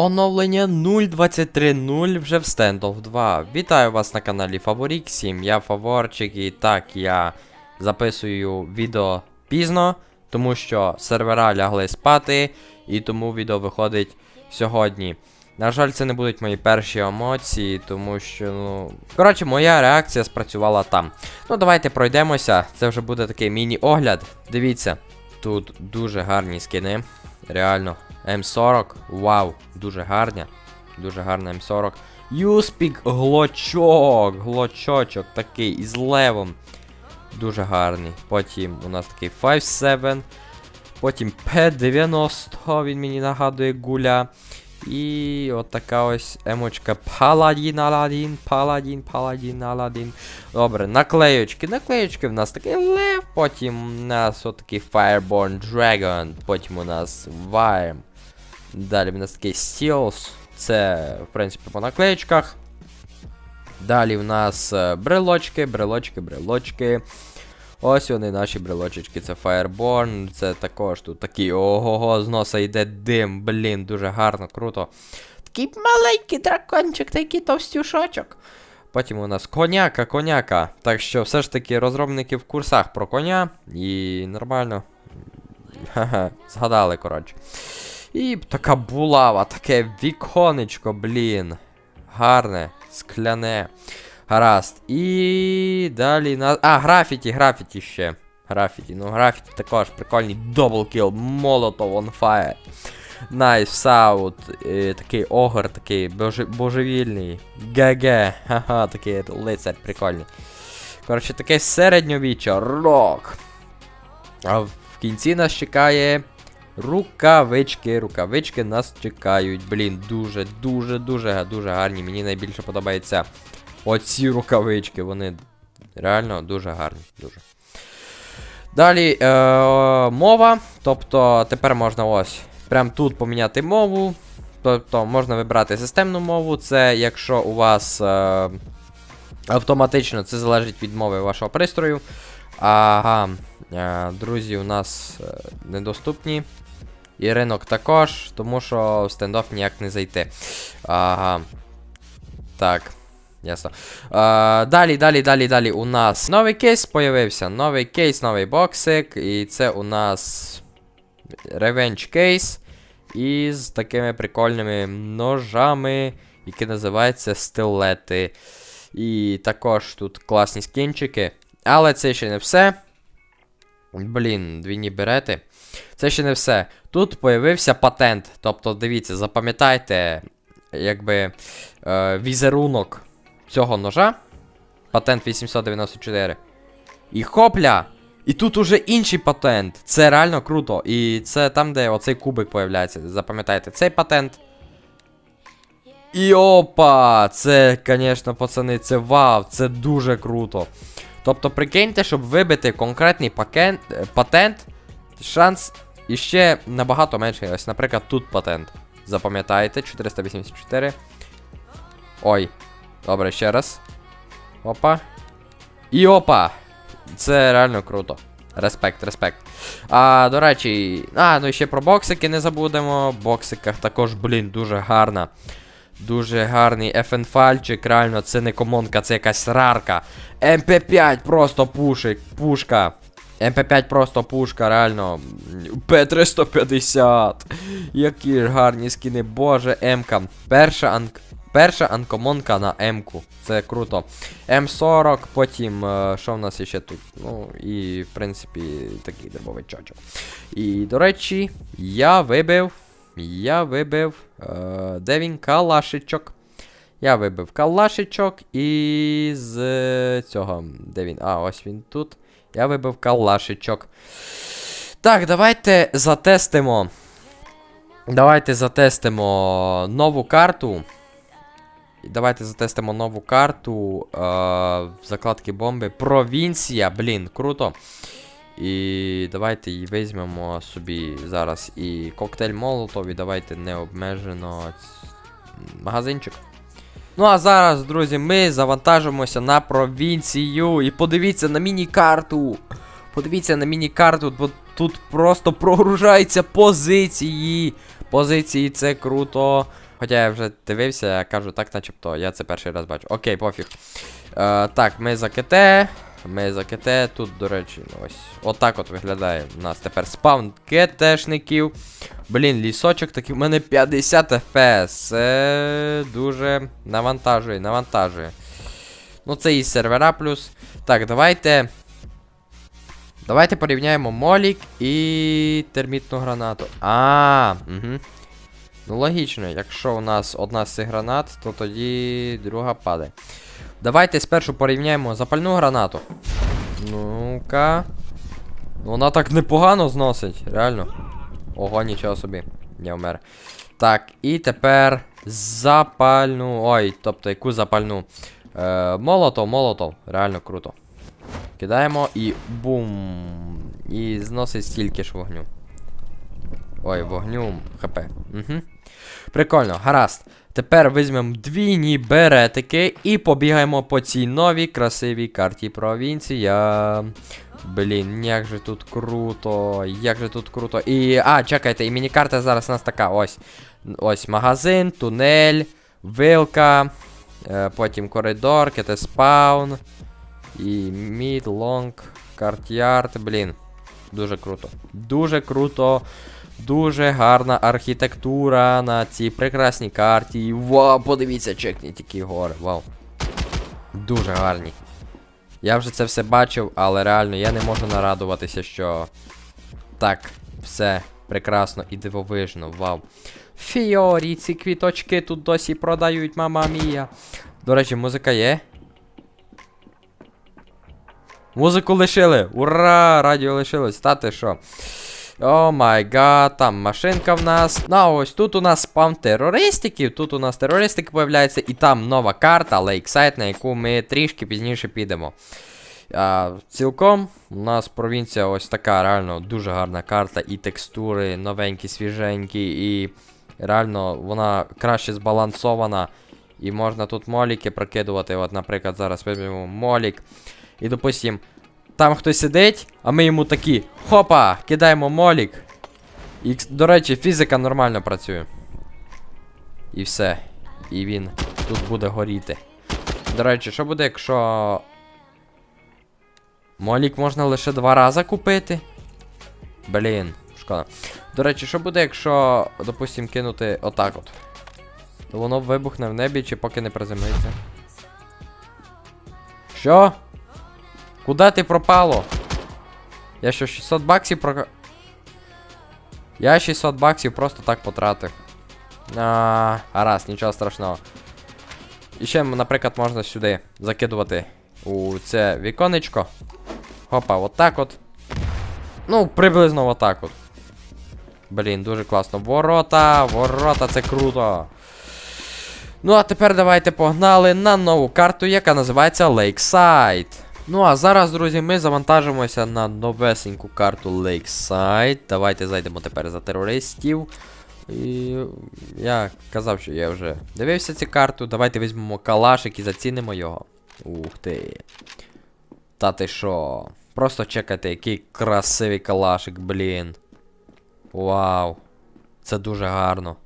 Оновлення 0.23.0 вже в Standoff 2. Вітаю вас на каналі Фаворік 7. Я Фаворчик і так я записую відео пізно, тому що сервера лягли спати, і тому відео виходить сьогодні. На жаль, це не будуть мої перші емоції, тому що, ну. Коротше, моя реакція спрацювала там. Ну, давайте пройдемося. Це вже буде такий міні-огляд. Дивіться, тут дуже гарні скини. Реально. М40, вау, дуже гарня. Дуже гарна М40. Юспік глочок, глочочок такий із левом. Дуже гарний. Потім у нас такий 5-7. Потім П90, він мені нагадує гуля. І от така ось емочка Паладін Аладін, Паладін, Паладін Аладін. Добре, наклеючки. Наклеючки в нас такий лев, потім у нас отакий Fireborn Dragon, потім у нас Vime. Далі в нас такий Steels. Це, в принципі, по наклеючках. Далі в нас е, брелочки, брелочки, брелочки. Ось вони наші брелочечки. Це Fireborn. Це також тут такий ого-го, з носа йде дим. Блін, дуже гарно, круто. Такий маленький дракончик, такий товстюшочок. Потім у нас коняка, коняка. Так що все ж таки розробники в курсах про коня. І нормально. Ха-ха, згадали, коротше. І така булава, таке віконечко, блін. Гарне, скляне. Гаразд. І далі на. А, графіті, графіті ще. Графіті. Ну, графіті також прикольний. Double Молотов fire. Найс, саут. е, Такий огр, такий боже, божевільний. ГГ. Ха-ха, такий лицар прикольний. Коротше, таке середньовіччя. Рок. А в кінці нас чекає. Рукавички, рукавички нас чекають. Блін, дуже, дуже, дуже, дуже гарні. Мені найбільше подобається оці рукавички. Вони реально дуже гарні. Дуже. Далі е, мова. Тобто тепер можна ось прям тут поміняти мову. Тобто можна вибрати системну мову. Це якщо у вас е, автоматично це залежить від мови вашого пристрою. Ага, е, друзі, у нас е, недоступні. І ринок також, тому що в стендоф ніяк не зайти. Ага. Так. Ясно. А, далі, далі, далі, далі. У нас новий кейс появився. Новий кейс, новий боксик. І це у нас Revenge кейс. Із такими прикольними ножами, які називаються стилети. І також тут класні скінчики. Але це ще не все. Блін, двійні берети. Це ще не все. Тут появився патент. Тобто, дивіться, запам'ятайте, якби е, візерунок цього ножа. Патент 894. І хопля! І тут уже інший патент. Це реально круто. І це там, де оцей кубик появляється. Запам'ятайте, цей патент. І опа! Це, звісно, пацани, це вау, це дуже круто. Тобто, прикиньте, щоб вибити конкретний пакен... е, патент, шанс іще набагато менший. Ось, наприклад, тут патент. Запам'ятаєте, 484. Ой. Добре, ще раз. Опа. І опа! Це реально круто. Респект, респект. А, до речі, а, ну і ще про боксики не забудемо. В боксиках також, блін, дуже гарна. Дуже гарний FN-фальчик, реально, це не комонка, це якась рарка. МП5 просто пушик, пушка. МП5 просто пушка, реально. П350. Які ж гарні скіни, боже, М-ка. Перша анк. Перша анкомонка на М-ку. Це круто. М40, потім, е, що в нас ще тут? Ну, і, в принципі, такий дробовичочок. І, до речі, я вибив. Я вибив. Е, де він? Калашичок. Я вибив калашичок і з цього. Де він? А, ось він тут. Я вибив калашичок. Так, давайте затестимо. Давайте затестимо нову карту. Давайте затестимо нову карту е, закладки бомби. Провінція, блін, круто. І давайте її візьмемо собі зараз і коктейль Молотов, і давайте необмежено магазинчик. Ну а зараз, друзі, ми завантажимося на провінцію. І подивіться на міні-карту. Подивіться на міні-карту, бо тут просто прогружаються позиції. Позиції це круто. Хоча я вже дивився, я кажу, так начебто, я це перший раз бачу. Окей, пофіг. Е, так, ми за КТ. Ми за КТ. Тут, до речі, ну, ось. Отак от виглядає у нас тепер спаун КТшників. Блін, лісочок такий. У мене 50 FPS. Це дуже навантажує, навантажує. Ну, це і сервера плюс. Так, давайте. Давайте порівняємо молік і термітну гранату. А, угу. Ну, логічно, якщо у нас одна з цих гранат, то тоді друга падає. Давайте спершу порівняємо запальну гранату. Ну-ка. Ну, вона так непогано зносить, реально. Ого, нічого собі. Я вмер. Так, і тепер запальну. Ой, тобто яку запальну. Е, молотов, молотов. Реально круто. Кидаємо і бум. І зносить стільки ж вогню. Ой, вогню ХП. Угу. Прикольно, гаразд. Тепер візьмемо двійні беретики і побігаємо по цій новій красивій карті провінція. Блін, як же тут круто, як же тут круто. І. А, чекайте, і міні-карта зараз у нас така. Ось. Ось магазин, тунель, вилка, е, потім коридор, КТ спаун. І мід, лонг, картярд, блін. Дуже круто. Дуже круто. Дуже гарна архітектура на цій прекрасній карті. Вау, подивіться, чекніть які гори. Вау. Дуже гарні. Я вже це все бачив, але реально я не можу нарадуватися, що так, все прекрасно і дивовижно. Вау. Фіорі, ці квіточки тут досі продають, мама мія. До речі, музика є. Музику лишили! Ура! Радіо лишилось. Та що? О май гад, там машинка в нас. Ну, а ось тут у нас спам терористиків. Тут у нас терористики появляються, і там нова карта, Лейксайд, на яку ми трішки пізніше підемо. А, Цілком у нас провінція ось така реально дуже гарна карта, і текстури новенькі, свіженькі, і реально вона краще збалансована. І можна тут моліки прокидувати. От, наприклад, зараз візьмемо молік. І допустим, там хтось сидить, а ми йому такі хопа, кидаємо молік. І, до речі, фізика нормально працює. І все. І він тут буде горіти. До речі, що буде, якщо. Молік можна лише два рази купити? Блін, шкода. До речі, що буде, якщо, допустим, кинути отак от? То воно вибухне в небі чи поки не приземлиться. Що? Куда ти пропало? Я що 600 баксів про. Я 600 баксів просто так потратив. А, гаразд, нічого страшного. І ще, наприклад, можна сюди закидувати у це віконечко. Хопа, отак от. Ну, приблизно отак от. Блін, дуже класно. Ворота, ворота, це круто. Ну, а тепер давайте погнали на нову карту, яка називається Lakeside. Ну а зараз, друзі, ми завантажимося на новесеньку карту Lakeside. Давайте зайдемо тепер за терористів. І я казав, що я вже дивився цю карту. Давайте візьмемо калашик і зацінимо його. Ух ти. Та ти що? Просто чекайте, який красивий калашик, блін. Вау. Це дуже гарно.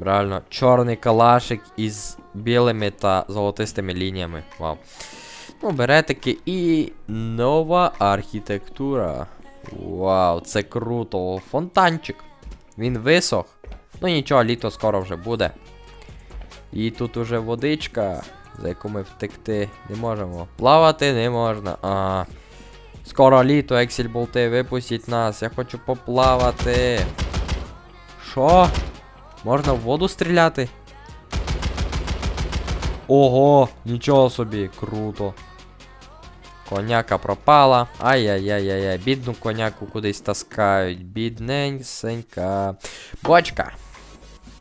Реально, чорний калашик із білими та золотистими лініями. Вау. Ну, беретики і нова архітектура. Вау, це круто. Фонтанчик. Він висох. Ну нічого, літо скоро вже буде. І тут уже водичка, за яку ми втекти не можемо. Плавати не можна. А. Скоро літо, Ексіль болти, випустіть нас. Я хочу поплавати. Що? Можна в воду стріляти? Ого, нічого собі, круто. Коняка пропала. Ай-яй-яй-яй-яй. бідну коняку кудись таскають. Бідненька. Бочка.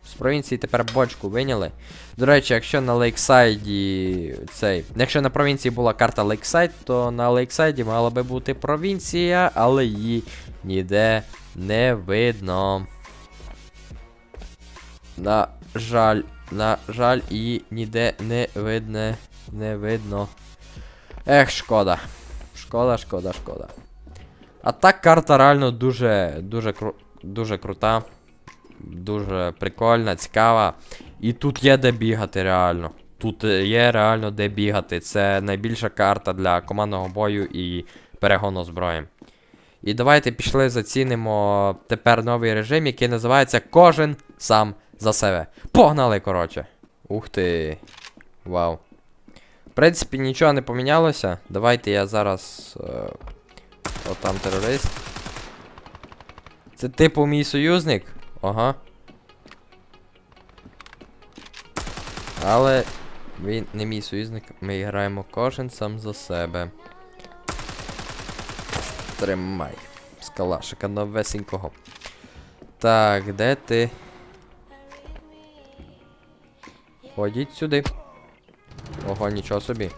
З провінції тепер бочку виняли. До речі, якщо на Лейксайді цей. Якщо на провінції була карта Лейксайд, то на Лейксайді мала би бути провінція, але її ніде не видно. На жаль, на жаль, її ніде не видне. Не видно. Ех, шкода. Шкода, шкода, шкода. А так карта реально дуже, дуже кру... дуже крута. дуже прикольна, цікава. І тут є де бігати реально. Тут є реально де бігати. Це найбільша карта для командного бою і перегону зброї. І давайте пішли зацінимо тепер новий режим, який називається Кожен сам за себе. Погнали, коротше. Ух ти. Вау. Принципі, нічого не помінялося. Давайте я зараз. Е, о, там терорист. Це типу мій союзник? Ага. Але він не мій союзник, ми граємо кожен сам за себе. Тримай. З калашика новесенького. Так, де ти? Ходіть сюди. Ого, нічого собі.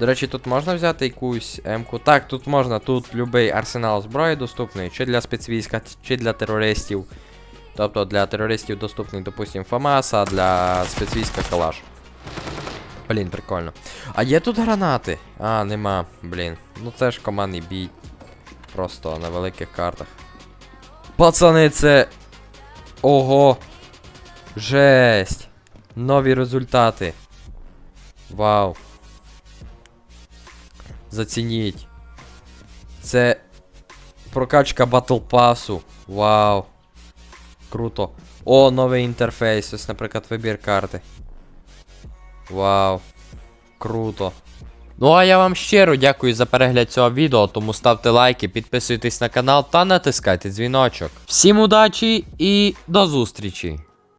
До речі, тут можна взяти якусь М-ку. Так, тут можна, тут любий арсенал зброї доступний, чи для спецвійська, чи для терористів. Тобто для терористів доступний, допустим, ФАМАС, а для спецвійська калаш. Блін, прикольно. А є тут гранати? А, нема, блін. Ну це ж командний бій. Просто на великих картах. Пацани, це. Ого! Жесть! Нові результати. Вау. Зацініть. Це прокачка батл пасу. Вау. Круто. О, новий інтерфейс. Ось, наприклад, вибір карти. Вау. Круто. Ну а я вам щиро дякую за перегляд цього відео, тому ставте лайки, підписуйтесь на канал та натискайте дзвіночок. Всім удачі і до зустрічі!